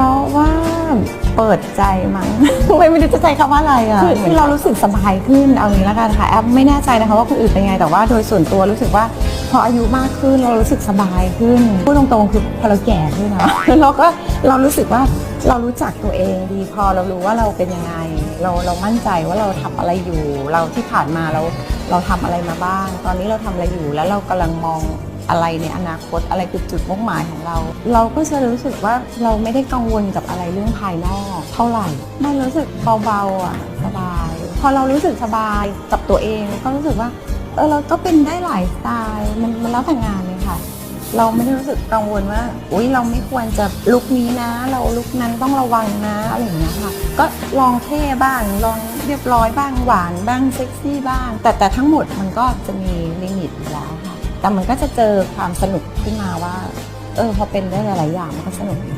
ราะว่าเปิดใจมั้ง ไม่ไม่รู้จะใช้คำว่าอะไรอะคือคือเรารู้สึกสบายขึ้นเอางี้แล้วกันค่ะแอปไม่แน่ใจนะคะว่าคนอื่นเป็นไงแต่ว่าโดยส่วนตัวรู้สึกว่าพออายุมากขึ้นเรารู้สึกสบายขึ้นพูดตรงๆคือพอเราแก่ขึ้นนะเราก็เรารู้สึกว่าเรารู้จักตัวเองดีพอเรารู้ว่าเราเป็นยังไง เราเรามั่นใจว่าเราทำอะไรอยู่ เราที่ผ่านมาเราเราทำอะไรมาบ้าง ตอนนี้เราทำอะไรอยู่แล้วเรากำลังมอง อะไรในอนาคตอะไรคือจุดมุ่งหมายของเรา เราก็จะรู้สึกว่าเราไม่ได้กังวลกับอะไรเรื่องภายนอก เท่าไหร่มันรู้สึกเบาๆอะสบาย พอเรารู้สึกสบายกับตัวเองก็รู้สึกว่าเออเราก็เป็นได้หลายสไตล์มันมันแล้วแต่งานเลยค่ะ เราไม่ได้รู้สึกกังวลว่าอุ้ยเราไม่ควรจะลุคนี้นะ เราลุคนั้นต้องระวังนะอะไรอย่างเงี้ยค่ะก็ลองเท่บ้างลองเรียบร้อยบ้างหวานบ้างเซ็กซี่บ้าง แต่แต่ทั้งหมดมันก็จะมีลิมิตอยู่แล้วค่ะ แต่มันก็จะเจอความสนุกขึ้นมาว่า เออพอเป็นได้หลาย ๆ อย่างมันก็สนุกดี